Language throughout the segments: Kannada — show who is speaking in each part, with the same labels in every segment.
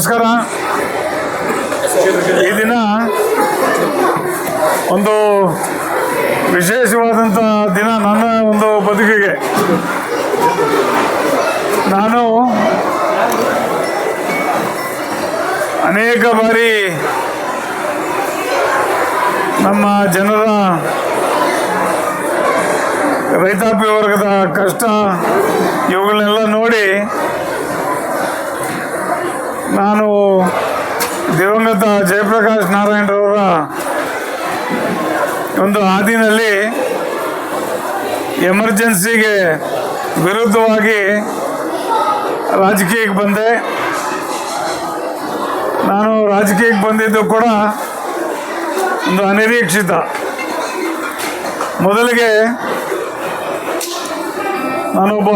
Speaker 1: ನಮಸ್ಕಾರ. ಈ ದಿನ ಒಂದು ವಿಶೇಷವಾದಂಥ ದಿನ ನನ್ನ ಒಂದು ಬದುಕಿಗೆ. ನಾನು ಅನೇಕ ಬಾರಿ ನಮ್ಮ ಜನರ ರೈತಾಪಿ ವರ್ಗದ ಕಷ್ಟ ಇವುಗಳನ್ನೆಲ್ಲ ನೋಡಿ ನಾನು ದಿವಂಗತ ಜಯಪ್ರಕಾಶ್ ನಾರಾಯಣರವರ ಒಂದು ಹಾದಿನಲ್ಲಿ ಎಮರ್ಜೆನ್ಸಿಗೆ ವಿರುದ್ಧವಾಗಿ ರಾಜಕೀಯಕ್ಕೆ ಬಂದೆ. ನಾನು ರಾಜಕೀಯಕ್ಕೆ ಬಂದಿದ್ದು ಕೂಡ ಒಂದು ಅನಿರೀಕ್ಷಿತ. ಮೊದಲಿಗೆ ನಾನೊಬ್ಬ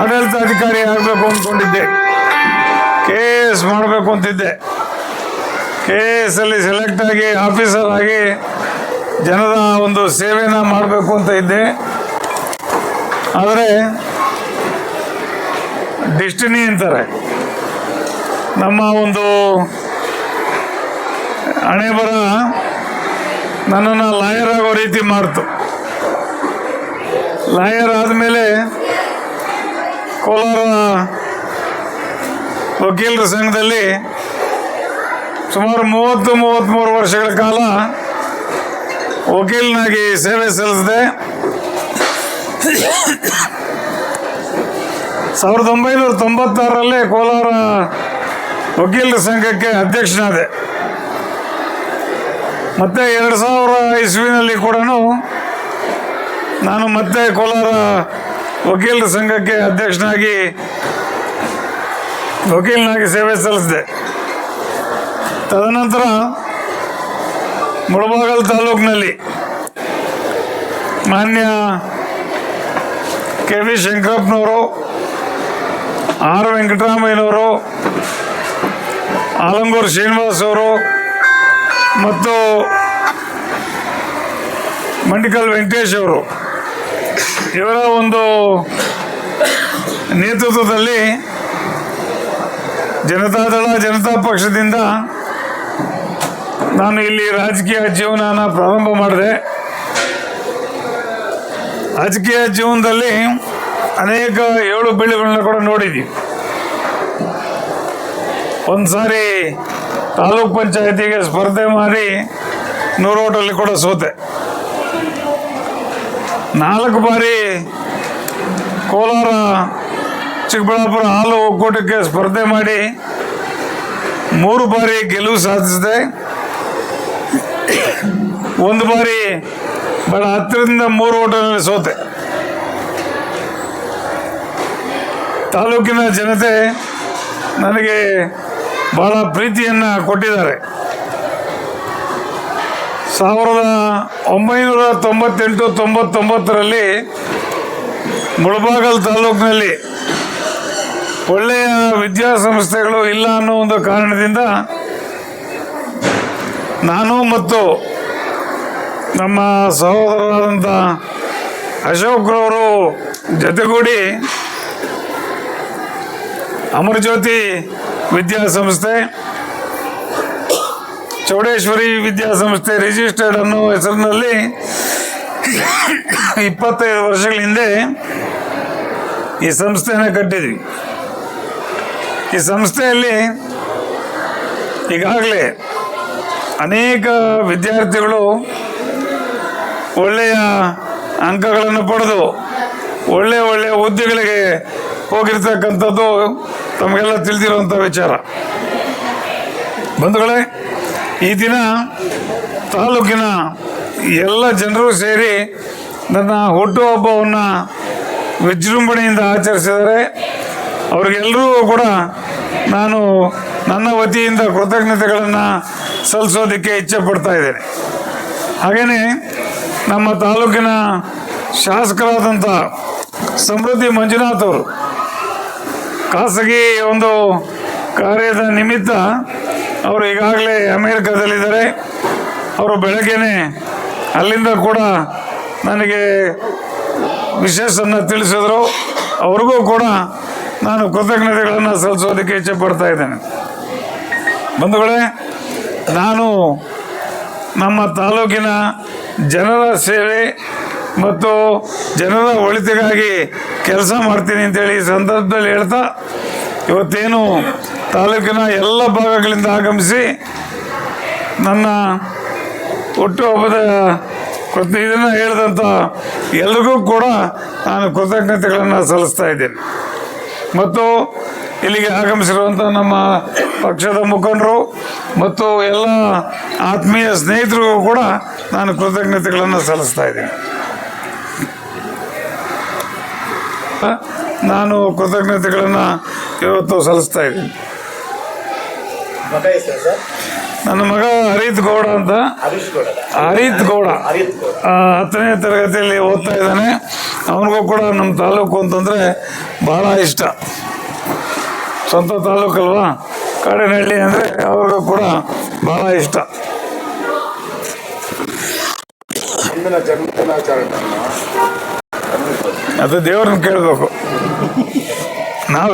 Speaker 1: ಆಡಳಿತಾಧಿಕಾರಿ ಆಗಬೇಕು ಅಂದ್ಕೊಂಡಿದ್ದೆ. ಕೆ ಎಸ್ ಮಾಡಬೇಕು ಅಂತಿದ್ದೆ. ಕೆ ಎಸ್ ಅಲ್ಲಿ ಸೆಲೆಕ್ಟ್ ಆಗಿ ಆಫೀಸರ್ ಆಗಿ ಜನರ ಒಂದು ಸೇವೆನ ಮಾಡಬೇಕು ಅಂತ ಇದ್ದೆ. ಆದರೆ ಡಿಸ್ಟಿನಿ ಅಂತಾರೆ. ನಮ್ಮ ಒಂದು ಹಣೆ ಬರ ನನ್ನನ್ನು ಲಾಯರ್ ಆಗೋ ರೀತಿ ಮಾಡ್ತು. ಲಾಯರ್ ಆದಮೇಲೆ ಕೋಲಾರ ವಕೀಲರ ಸಂಘದಲ್ಲಿ ಸುಮಾರು ಮೂವತ್ತು ಮೂವತ್ತ್ಮೂರು ವರ್ಷಗಳ ಕಾಲ ವಕೀಲನಾಗಿ ಸೇವೆ ಸಲ್ಲಿಸಿದೆ. ಸಾವಿರದ ಒಂಬೈನೂರ ತೊಂಬತ್ತಾರರಲ್ಲಿ ಕೋಲಾರ ವಕೀಲರ ಸಂಘಕ್ಕೆ ಅಧ್ಯಕ್ಷನಾದೆ. ಮತ್ತೆ ಎರಡು ಸಾವಿರ ಇಸ್ವಿನಲ್ಲಿ ಕೂಡ ನಾನು ಮತ್ತೆ ಕೋಲಾರ ವಕೀಲರ ಸಂಘಕ್ಕೆ ಅಧ್ಯಕ್ಷನಾಗಿ ವಕೀಲನಾಗಿ ಸೇವೆ ಸಲ್ಲಿಸಿದೆ. ತದನಂತರ ಮುಳಬಾಗಲ್ ತಾಲೂಕಿನಲ್ಲಿ ಮಾನ್ಯ ಕೆ ವಿ ಶಂಕರಪ್ಪನವರು, ಆರ್. ವೆಂಕಟರಾಮಯ್ಯನವರು, ಆಲಂಗೂರು ಶ್ರೀನಿವಾಸ್ ಅವರು ಮತ್ತು ಮಂಡಿಕಲ್ ವೆಂಕಟೇಶ್ ಅವರು. ಇವರ ಒಂದು ನೇತೃತ್ವದಲ್ಲಿ ಜನತಾದಳ, ಜನತಾ ಪಕ್ಷದಿಂದ ನಾನು ಇಲ್ಲಿ ರಾಜಕೀಯ ಜೀವನನ ಪ್ರಾರಂಭ ಮಾಡಿದೆ. ರಾಜಕೀಯ ಜೀವನದಲ್ಲಿ ಅನೇಕ ಏಳು ಬೀಳುಗಳನ್ನ ಕೂಡ ನೋಡಿದ್ದೀವಿ ಒಂದು ಸಾರಿ ತಾಲೂಕ್ ಪಂಚಾಯತಿಗೆ ಸ್ಪರ್ಧೆ ಮಾಡಿ ನೂರೋಟಲ್ಲಿ ಕೂಡ ಸೋತೆ. ನಾಲ್ಕು ಬಾರಿ ಕೋಲಾರ ಚಿಕ್ಕಬಳ್ಳಾಪುರ ಹಾಲು ಒಕ್ಕೂಟಕ್ಕೆ ಸ್ಪರ್ಧೆ ಮಾಡಿ ಮೂರು ಬಾರಿ ಗೆಲುವು ಸಾಧಿಸಿದೆ. ಒಂದು ಬಾರಿ ಬಹಳ ಹತ್ತರಿಂದ ಮೂರು ಓಟನಲ್ಲಿ ಸೋತೆ. ತಾಲೂಕಿನ ಜನತೆ ನನಗೆ ಬಹಳ ಪ್ರೀತಿಯನ್ನು ಕೊಟ್ಟಿದ್ದಾರೆ. ಸಾವಿರದ ಒಂಬೈನೂರ ತೊಂಬತ್ತೆಂಟು ತೊಂಬತ್ತೊಂಬತ್ತರಲ್ಲಿ ಮುಳಬಾಗಲ್ ತಾಲೂಕಿನಲ್ಲಿ ಒಳ್ಳೆಯ ವಿದ್ಯಾಸಂಸ್ಥೆಗಳು ಇಲ್ಲ ಅನ್ನೋ ಒಂದು ಕಾರಣದಿಂದ ನಾನು ಮತ್ತು ನಮ್ಮ ಸಹೋದರರಾದಂಥ ಅಶೋಕ್ರವರು ಜೊತೆಗೂಡಿ ಅಮರಜ್ಯೋತಿ ವಿದ್ಯಾಸಂಸ್ಥೆ, ಚೌಡೇಶ್ವರಿ ವಿದ್ಯಾಸಂಸ್ಥೆ ರಿಜಿಸ್ಟರ್ಡ್ ಅನ್ನೋ ಹೆಸರಿನಲ್ಲಿ ಇಪ್ಪತ್ತೈದು ವರ್ಷಗಳ ಹಿಂದೆ ಈ ಸಂಸ್ಥೆನ ಕಟ್ಟಿದ್ವಿ. ಈ ಸಂಸ್ಥೆಯಲ್ಲಿ ಈಗಾಗಲೇ ಅನೇಕ ವಿದ್ಯಾರ್ಥಿಗಳು ಒಳ್ಳೆಯ ಅಂಕಗಳನ್ನು ಪಡೆದು ಒಳ್ಳೆಯ ಒಳ್ಳೆಯ ಹುದ್ದೆಗಳಿಗೆ ಹೋಗಿರ್ತಕ್ಕಂಥದ್ದು ತಮಗೆಲ್ಲ ತಿಳಿದಿರುವಂಥ ವಿಚಾರ. ಬಂಧುಗಳೇ, ಈ ದಿನ ತಾಲೂಕಿನ ಎಲ್ಲ ಜನರು ಸೇರಿ ನನ್ನ ಹುಟ್ಟುಹಬ್ಬವನ್ನು ವಿಜೃಂಭಣೆಯಿಂದ ಆಚರಿಸಿದರೆ ಅವ್ರಿಗೆಲ್ಲರೂ ಕೂಡ ನಾನು ನನ್ನ ವತಿಯಿಂದ ಕೃತಜ್ಞತೆಗಳನ್ನು ಸಲ್ಲಿಸೋದಕ್ಕೆ ಇಚ್ಛೆ ಪಡ್ತಾ ಇದ್ದೇನೆ. ಹಾಗೆಯೇ ನಮ್ಮ ತಾಲೂಕಿನ ಶಾಸಕರಾದಂಥ ಸಮೃದ್ಧಿ ಮಂಜುನಾಥ್ ಅವರು ಖಾಸಗಿ ಒಂದು ಕಾರ್ಯದ ನಿಮಿತ್ತ ಅವರು ಈಗಾಗಲೇ ಅಮೇರಿಕಾದಲ್ಲಿದ್ದಾರೆ. ಅವರು ಬೆಳಗ್ಗೆನೆ ಅಲ್ಲಿಂದ ಕೂಡ ನನಗೆ ವಿಶೇಷನ್ನು ತಿಳಿಸಿದ್ರು. ಅವ್ರಿಗೂ ಕೂಡ ನಾನು ಕೃತಜ್ಞತೆಗಳನ್ನು ಸಲ್ಲಿಸೋದಕ್ಕೆ ಇಚ್ಛೆ ಪಡ್ತಾ ಇದ್ದೇನೆ. ಬಂಧುಗಳೇ, ನಾನು ನಮ್ಮ ತಾಲೂಕಿನ ಜನರ ಸೇವೆ ಮತ್ತು ಜನರ ಒಳಿತಿಗಾಗಿ ಕೆಲಸ ಮಾಡ್ತೀನಿ ಅಂತೇಳಿ ಈ ಸಂದರ್ಭದಲ್ಲಿ ಹೇಳ್ತಾ, ಇವತ್ತೇನು ತಾಲೂಕಿನ ಎಲ್ಲ ಭಾಗಗಳಿಂದ ಆಗಮಿಸಿ ನನ್ನ ಹುಟ್ಟುಹಬ್ಬದ ಇದನ್ನು ಹೇಳಿದಂಥ ಎಲ್ರಿಗೂ ಕೂಡ ನಾನು ಕೃತಜ್ಞತೆಗಳನ್ನು ಸಲ್ಲಿಸ್ತಾ ಇದ್ದೇನೆ. ಮತ್ತು ಇಲ್ಲಿಗೆ ಆಗಮಿಸಿರುವಂಥ ನಮ್ಮ ಪಕ್ಷದ ಮುಖಂಡರು ಮತ್ತು ಎಲ್ಲ ಆತ್ಮೀಯ ಸ್ನೇಹಿತರಿಗೂ ಕೂಡ ನಾನು ಕೃತಜ್ಞತೆಗಳನ್ನು ಸಲ್ಲಿಸ್ತಾ ಇದ್ದೀನಿ. ನಾನು ಕೃತಜ್ಞತೆಗಳನ್ನು ಇವತ್ತು ಸಲ್ಲಿಸ್ತಾ ಇದ್ದೀನಿ. ನನ್ನ ಮಗ ಹರಿತ್ ಗೌಡ ಅಂತ. ಹರಿತ್ ಗೌಡ ಹತ್ತನೇ ತರಗತಿಯಲ್ಲಿ ಓದ್ತಾ ಇದ್ದಾನೆ. ಅವನಿಗೂ ಕೂಡ ನಮ್ಮ ತಾಲೂಕು ಅಂತಂದರೆ ಬಹಳ ಇಷ್ಟ. ಸ್ವಂತ ತಾಲೂಕಲ್ವಾ? ಕಾಡಿನಹಳ್ಳಿ ಅಂದರೆ ಅವ್ರಿಗೂ ಕೂಡ ಬಹಳ ಇಷ್ಟ. ಅದು ದೇವ್ರನ್ನ ಕೇಳಬೇಕು. ನಾವು